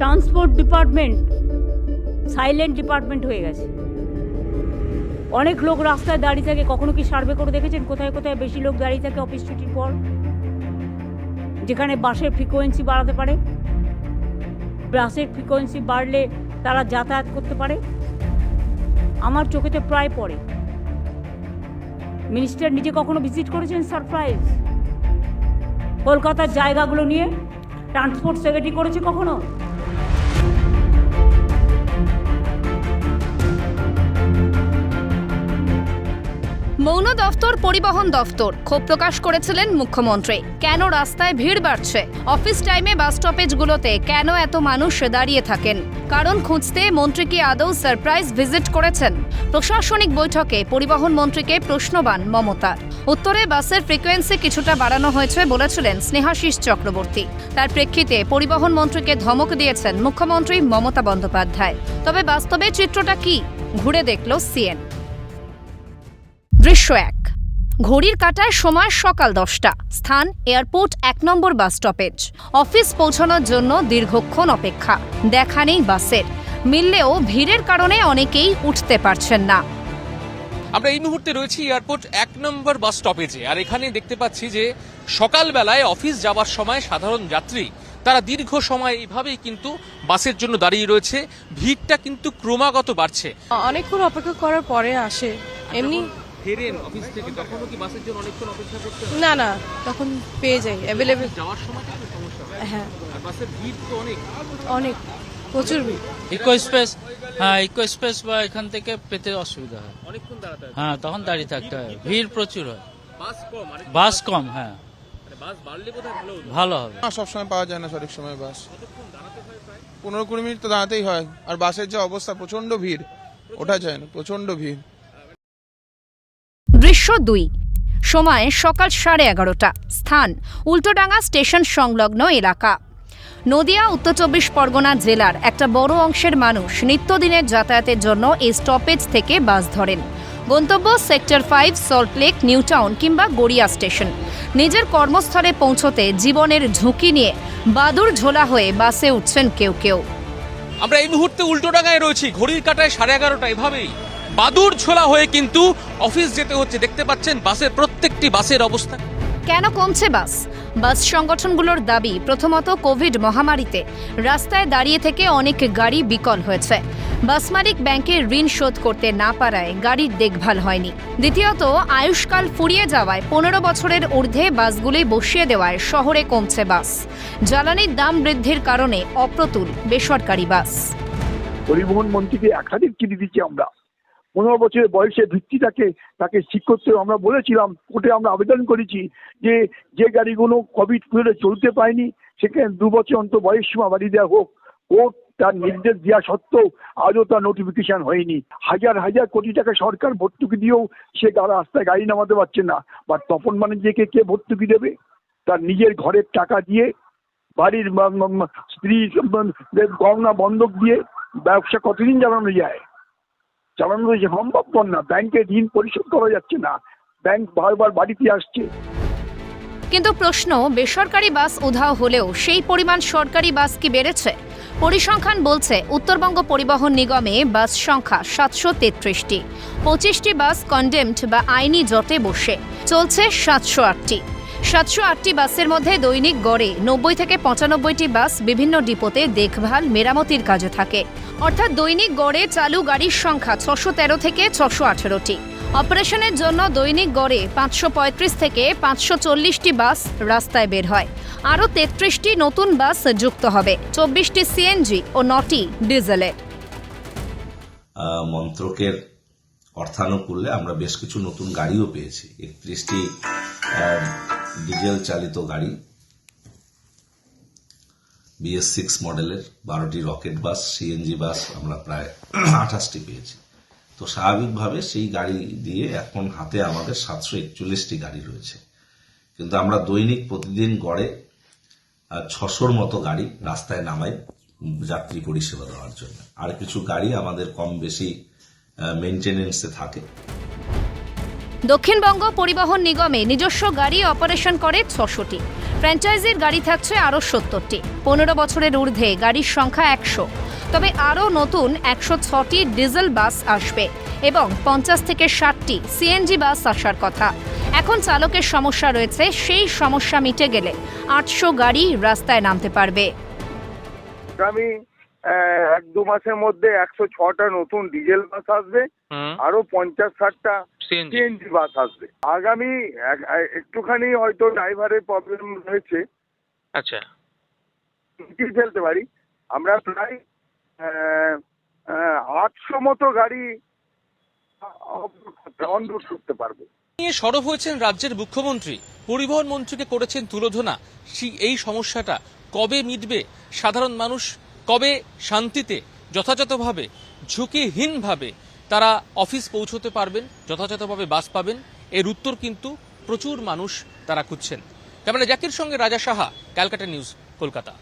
Transport department silent department হয়ে গেছে। অনেক লোক রাস্তায় দাঁড়িয়ে থাকে, কখনো কি সার্ভে করে দেখেছেন? কোথায় কোথায় বেশি লোক দাঁড়িয়ে থাকে অফিস ছুটির পর? যেখানে বাসের ফ্রিকোয়েন্সি বাড়াতে পারে। বাসের ফ্রিকোয়েন্সি বাড়লে তারা যাতায়াত করতে পারে। আমার চোখেতে প্রায় পড়ে। মিনিস্টার নিজে কখনো ভিজিট করেছেন? সারপ্রাইজ কলকাতার জায়গাগুলো নিয়ে ট্রান্সপোর্ট সেক্রেটারি করেছে কখনো? মৌন দফতর, পরিবহন দফতর, ক্ষোভ প্রকাশ করেছিলেন মুখ্যমন্ত্রী। কেন রাস্তায় ভিড় বাড়ছে? অফিস টাইমে বাস স্টপেজগুলোতে কেন এত মানুষ দাঁড়িয়ে থাকেন? কারণ খুঁজতে মন্ত্রী কি আদৌ সারপ্রাইজ ভিজিট করেছেন? প্রশাসনিক বৈঠকে পরিবহন মন্ত্রীকে প্রশ্নবান মমতা। উত্তরে বাসের ফ্রিকোয়েন্সি কিছুটা বাড়ানো হয়েছে বলেছিলেন স্নেহাশিস চক্রবর্তী। তার প্রেক্ষিতে পরিবহন মন্ত্রীকে ধমক দিয়েছেন মুখ্যমন্ত্রী মমতা বন্দ্যোপাধ্যায়। তবে বাস্তবে চিত্রটা কি? ঘুরে দেখল সিএন। দৃশ্য এক। ঘড়ির কাটায় সময় সকাল দশটা। স্থান এয়ারপোর্ট এক নম্বর বাস স্টপেজ। অফিস পৌঁছানোর জন্য দীর্ঘক্ষণ অপেক্ষা। দেখা নেই বাসের। মিললেও ভিড়ের কারণে অনেকেই উঠতে পারছেন না। আমরা এই মুহূর্তে রয়েছি এয়ারপোর্ট এক নম্বর বাস স্টপেজে। আর এখানে দেখতে পাচ্ছি যে সকালবেলায় অফিস যাওয়ার সময় সাধারণ যাত্রী তারা দীর্ঘ সময় এইভাবেই কিন্তু বাসের জন্য দাঁড়িয়ে রয়েছে। ভিড়টা কিন্তু ক্রমাগত বাড়ছে। অনেকক্ষণ অপেক্ষা করার পরে আসে। এমনি ফেরেন অফিস থেকে? তখনও কি বাসের জন্য অনেকক্ষণ অপেক্ষা করতে হয়? না না তখন পেয়ে যাই অ্যাভেলেবেল যাওয়ার সময় কিন্তু সমস্যা হয় হ্যাঁ। আর বাসের ভিড় তো অনেক। অনেক প্রচুর ভিড়। ইকো স্পেস হ্যাঁ ইকো স্পেস বা এখান থেকে পেতে অসুবিধা হয়। অনেকক্ষণ দাঁড়াতে হয়। হ্যাঁ তখন দাঁড়িয়ে থাকতে হয়। ভিড় প্রচুর হয়। বাস কম আর বাস কম হ্যাঁ। বাস বাড়লে বোধহয় ভালো ভালো হবে। না সবসময় পাওয়া যায় না সঠিক সময় বাস। পনেরো কুড়ি মিনিট তো দাঁড়াতেই হয়। আর বাসের যে অবস্থা প্রচণ্ড ভিড়। ওঠা যায় না প্রচণ্ড ভিড়। দৃশ্য দুই। সময় সকাল সাড়ে এগারোটা। স্থান, উল্টোডাঙ্গা স্টেশন সংলগ্ন এলাকা। নদিয়া, উত্তর চব্বিশ পরগনা জেলার একটা বড় অংশের মানুষ নিত্যদিনের যাতায়াতের জন্য এই স্টপেজ থেকে বাস ধরেন। গন্তব্য সেক্টর ফাইভ সল্টলেক নিউটাউন কিংবা গড়িয়া স্টেশন। নিজের কর্মস্থলে পৌঁছতে জীবনের ঝুঁকি নিয়ে বাদুর ঝোলা হয়ে বাসে উঠছেন কেউ কেউ। আমরা এই মুহূর্তে উল্টোডাঙায় রয়েছি, ঘড়ির কাটায় সাড়ে এগারোটা, এভাবেই। বাদুর ছোলা হয়ে কিন্তু অফিস যেতে হচ্ছে, দেখতে পাচ্ছেন বাসের প্রত্যেকটি বাসের অবস্থা। কেন কমছে বাস? বাস সংগঠনগুলোর দাবি, প্রথমত কোভিড মহামারীতে রাস্তায় দাঁড়িয়ে থেকে অনেক গাড়ি বিকল হয়েছে। বাস মালিক ব্যাংকে ঋণ শোধ করতে না পারায় গাড়ির দেখভাল হয়নি। দ্বিতীয়ত, আয়ুষ্কাল ফুরিয়ে যাওয়ায় পনেরো বছরের ঊর্ধ্বে বাসগুলি বসিয়ে দেওয়ায় শহরে কমছে বাস। জ্বালানির দাম বৃদ্ধির কারণে অপ্রতুল বেসরকারি বাস। পরিবহন মন্ত্রীকে একাধিক চিঠি দিচ্ছি আমরা। পনেরো বছরের বয়সে ভিত্তিটাকে তাকে ঠিক করতে আমরা বলেছিলাম, কোর্টে আমরা আবেদন করেছি যে যে গাড়িগুলো কোভিড চলতে পায়নি সেখানে দু বছর অন্তর বয়স সীমা বাড়িয়ে দেওয়া হোক। কোর্ট তার নির্দেশ দেওয়া সত্ত্বেও আজও তার নোটিফিকেশন হয়নি। হাজার হাজার কোটি টাকা সরকার ভর্তুকি দিয়েও সে রাস্তায় গাড়ি নামাতে পারছে না। বা তপন বাণিজ্যকে কে ভর্তুকি দেবে? তার নিজের ঘরের টাকা দিয়ে, বাড়ির স্ত্রী গহনা বন্ধক দিয়ে ব্যবসা কতদিন চালানো যায়? চালানো তো সম্ভবপর না। ব্যাংকে ঋণ পরিশোধ করা যাচ্ছে না। ব্যাংক বারবার বাড়িতে আসছে। কিন্তু প্রশ্ন, বেসরকারি বাস উধাও হলেও সেই পরিমাণ সরকারি বাস কি বেড়েছে? পরিসংখ্যান বলছে, উত্তরবঙ্গ পরিবহন নিগমে বাস সংখ্যা সাতশো তেত্রিশটি। পঁচিশটি বাস কন্ডেমড বা আইনি জটে বসে। চলছে সাতশো আটটি। সাতশো আটটি বাসের মধ্যে দৈনিক গড়ে নব্বই থেকে পঁচানব্বইটি বাস বিভিন্ন ডিপোতে দেখভাল, মেরামতির কাজে থাকে। অর্থাৎ দৈনিক গড়ে চালু গাড়ির সংখ্যা ছশো তেরো থেকে ছশো আঠেরোটি। অপারেশনের জন্য দৈনিক গড়ে পাঁচশো পঁয়ত্রিশ থেকে পাঁচশো চল্লিশটি বাস রাস্তায় বের হয়। আরও তেত্রিশটি নতুন বাস যুক্ত হবে, চব্বিশটি সিএনজি ও নটি ডিজেলের মন্ত্রকের অর্থানুকূল্যে আমরা বেশ কিছু নতুন গাড়িও পেয়েছি। একত্রিশটি ডিজেল চালিত গাড়ি, বিএস সিক্স মডেলের, বারোটি রকেট বাস, সিএনজি বাস আমরা প্রায় আঠাশটি পেয়েছি। তো স্বাভাবিকভাবে সেই গাড়ি দিয়ে এখন হাতে আমাদের সাতশো একচল্লিশটি গাড়ি রয়েছে। কিন্তু আমরা দৈনিক প্রতিদিন গড়ে ছশোর মতো গাড়ি রাস্তায় নামাই যাত্রী পরিষেবা দেওয়ার জন্য। আর কিছু গাড়ি আমাদের কম বেশি মেনটেনেন্সে থাকে। দক্ষিণবঙ্গ পরিবহন নিগমে নিজস্ব গাড়ি অপারেশন করে ছশোটি। ফ্র্যাঞ্চাইজির গাড়ি থাকছে আরও সত্তরটি। পনেরো বছরের ঊর্ধ্বে গাড়ির সংখ্যা একশো। তবে আরও নতুন একশো ছটি ডিজেল বাস আসবে এবং পঞ্চাশ থেকে ষাটটি সিএনজি বাস আসার কথা। এখন চালকের সমস্যা রয়েছে সেই সমস্যা মিটে গেলে আটশো গাড়ি রাস্তায় নামতে পারবে। আগামী আহ, এক দু মাসের মধ্যে একশো ছটা নতুন ডিজেল বাস আসবে আরও পঞ্চাশ ষাটটা সিএনজি। বাস আসবে। আগামী এক- এক- একটুখানি হয়তো ড্রাইভারের প্রবলেম রয়েছে। আচ্ছা। কি ফেলতে পারি? আমরা প্রায় আটশো মতো গাড়ি অনরোড করতে পারব। নিয়ে সরব হয়েছেন রাজ্যের মুখ্যমন্ত্রী। পরিবহন মন্ত্রীকে করেছেন তুলোধনা। এই সমস্যাটা কবে মিটবে? সাধারণ মানুষ কবে শান্তিতে, যথাযথভাবে, ঝুঁকিহীনভাবে তারা অফিস পৌঁছতে পারবেন, যথাযথভাবে বাস পাবেন, এর উত্তর কিন্তু প্রচুর মানুষ তারা খুঁজছেন। ক্যামেরা জ্যাকির সঙ্গে রাজা সাহা, ক্যালকাটা নিউজ, কলকাতা।